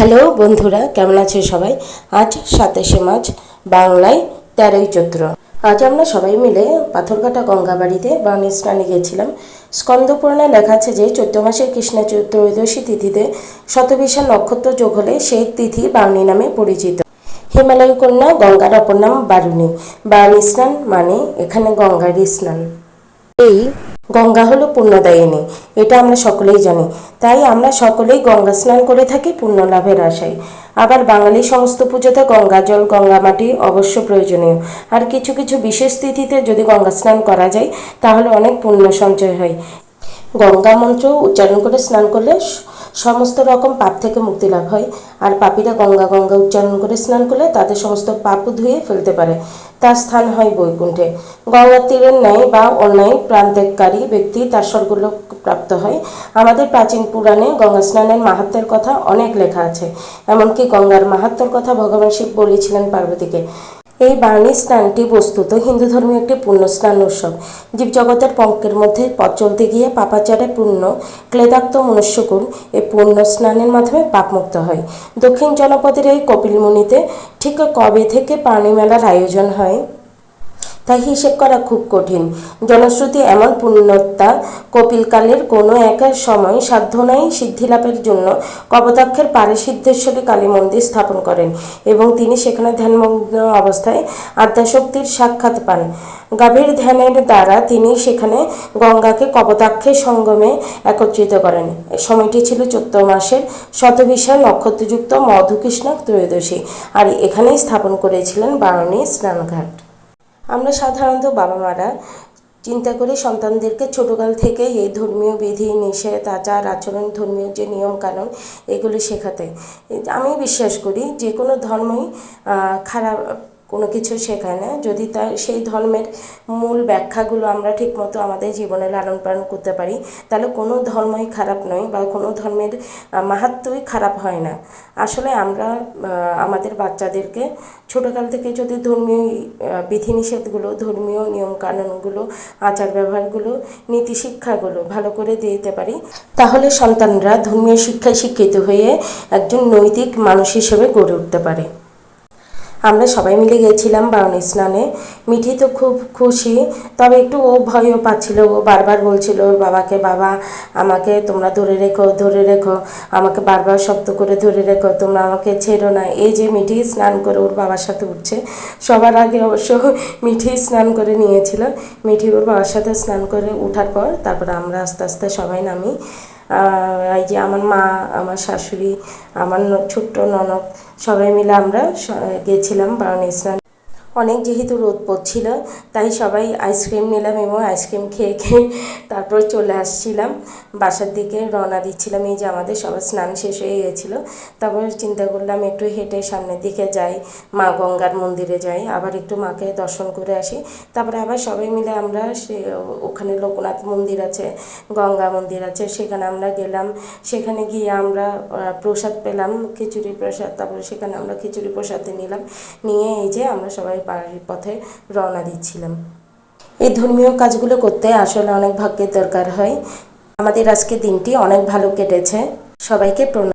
Hello বন্ধুরা, কেমন আছে সবাই? আজ সাতাশে মার্চ, বাংলায় তেরোই চৈত্র। আজ আমরা সবাই মিলে পাথরঘাটা গঙ্গাবাড়িতে বাণী স্নানে গিয়েছিলাম স্কন্দপুরাণে লেখা আছে যে, চৈত্র মাসের কৃষ্ণ ত্রয়োদশী তিথিতে শতবিশাল নক্ষত্র যোগ হলে সেই তিথি বাণী নামে পরিচিত। হিমালয় কন্যা গঙ্গার অপর নাম বারুণী। বাণী স্নান মানে এখানে গঙ্গারই স্নান। এই গঙ্গা হলো পুণ্যদায়িনী, এটা আমরা সকলেই জানি। তাই আমরা সকলেই গঙ্গা স্নান করে থাকি পুণ্য লাভের আশায়। আবার বাঙালি সমস্ত পুজোতে গঙ্গা জল, গঙ্গা মাটি অবশ্য প্রয়োজনীয়। আর কিছু কিছু বিশেষ তিথিতে যদি গঙ্গা স্নান করা যায়, তাহলে অনেক পুণ্য সঞ্চয় হয়। গঙ্গা মন্ত্র উচ্চারণ করে স্নান করলে সমস্ত রকম পাপ থেকে মুক্তি লাভ হয়। আর পাপীরা গঙ্গা গঙ্গা উচ্চারণ করে স্নান করলে তাদের সমস্ত পাপও ধুয়ে ফেলতে পারে। তার স্থান হয় বৈকুণ্ঠে। গঙ্গার তীরের ন্যায় বা অন্যায় প্রান্তেকারী ব্যক্তি তার স্বর্গলোক প্রাপ্ত হয়। আমাদের প্রাচীন পুরাণে গঙ্গা স্নানের মাহাত্মের কথা অনেক লেখা আছে। এমনকি গঙ্গার মাহাত্মের কথা ভগবান শিব বলেছিলেন পার্বতীকে। এই বার্নি স্নানটি বস্তুত হিন্দু ধর্মীয় একটি পূর্ণ স্নান উৎসব। জীবজগতের পঙ্কের মধ্যে পথ চলতে গিয়ে পাপাচারে পূর্ণ, ক্লেদাক্ত মনুষ্যকুল এই পূর্ণ স্নানের মাধ্যমে পাপমুক্ত হয়। দক্ষিণ জনপদের এই কপিলমুনিতে ঠিক কবে থেকে পানি মেলার আয়োজন হয়? তাই হিসেব করা খুব কঠিন। জনশ্রুতি এমন পুণ্যতা কপিলকালের কোনো এক সময় সাধ্য নাই সিদ্ধিলাভের জন্য। কপোতাক্ষের পারে সিদ্ধেশ্বরী কালী মন্দির স্থাপন করেন এবং তিনি সেখানে ধ্যানমগ্ন অবস্থায় আদ্যাশক্তির সাক্ষাৎ পান। গভীর ধ্যানের দ্বারা তিনি সেখানে গঙ্গাকে কপোতাক্ষের সঙ্গমে একত্রিত করেন। সময়টি ছিল চৈত্র মাসের শতবিশাল নক্ষত্রযুক্ত মধুকৃষ্ণ ত্রয়োদশী। আর এখানেই স্থাপন করেছিলেন বারণী স্নানঘাট। আমরা সাধারণত বাবা মারা চিন্তা করি সন্তানদেরকে ছোটোকাল থেকে এই ধর্মীয় বিধি, নিষেধ, আচার, আচরণ, ধর্মীয় যে নিয়ম কানুন এগুলো শেখাতে। আমি বিশ্বাস করি যে কোনো ধর্মই খারাপ কোনো কিছু শেখায় না। যদি তার সেই ধর্মের মূল ব্যাখ্যাগুলো আমরা ঠিকমতো আমাদের জীবনে লালন পালন করতে পারি তাহলে কোনো ধর্মই খারাপ নয় বা কোনো ধর্মের আহ, মাহাত্ম্যই খারাপ হয় না। আসলে আমরা আমাদের বাচ্চাদেরকে ছোটোকাল থেকে যদি ধর্মীয় বিধিনিষেধগুলো ধর্মীয় নিয়মকানুনগুলো আচার ব্যবহারগুলো নীতি শিক্ষাগুলো ভালো করে দিতে পারি তাহলে সন্তানরা ধর্মীয় শিক্ষায় শিক্ষিত হয়ে একজন নৈতিক মানুষ হিসেবে গড়ে উঠতে পারে। আমরা সবাই মিলে গেছিলাম বারণী স্নানে। মিঠি তো খুব খুশি, তবে একটু ও ভয়ও পাচ্ছিল। ও বারবার বলছিল ওর বাবাকে, বাবা, আমাকে তোমরা ধরে রেখো ধরে রেখো, আমাকে বারবার শব্দ করে ধরে রেখো, তোমরা আমাকে ছেড়ো না। এই যে মিঠি স্নান করে ওর বাবার সাথে উঠছে। সবার আগে অবশ্য মিঠি স্নান করে নিয়েছিল। মিঠি ওর বাবার সাথে স্নান করে ওঠার পর তারপর আমরা আস্তে আস্তে সবাই নামি। এই যে আমার মা, আমার শাশুড়ি, আমার ছোট্ট ননদ, সবাই মিলে আমরা গেছিলাম বারণ স্নান অনেক যেহেতু রোদ পড়ছিল তাই সবাই আইসক্রিম নিলাম এবং আইসক্রিম খেয়ে খেয়ে তারপর চলে আসছিলাম। বাসার দিকে রওনা দিচ্ছিলাম, এই যে আমাদের সবার স্নান শেষ হয়ে গেছিল। তারপর চিন্তা করলাম, একটু হেঁটে সামনের দিকে যাই, মা গঙ্গার মন্দিরে যাই, আবার একটু মাকে দর্শন করে আসি। তারপরে আবার সবাই মিলে আমরা সে ওখানে লোকনাথ মন্দির আছে, গঙ্গা মন্দির আছে, সেখানে আমরা গেলাম। সেখানে গিয়ে আমরা প্রসাদ পেলাম, খিচুড়ি প্রসাদ, তারপরে সেখানে আমরা খিচুড়ি প্রসাদ নিলাম। নিয়ে এই যে আমরা সবাই বাড়ির পথে রওনা দিচ্ছিলাম। এই ধর্মীয় কাজগুলো করতে আসলে অনেক ভাগ্যের দরকার হয়। আমাদের আজকে দিনটি অনেক ভালো কেটেছে। সবাইকে প্রণাম।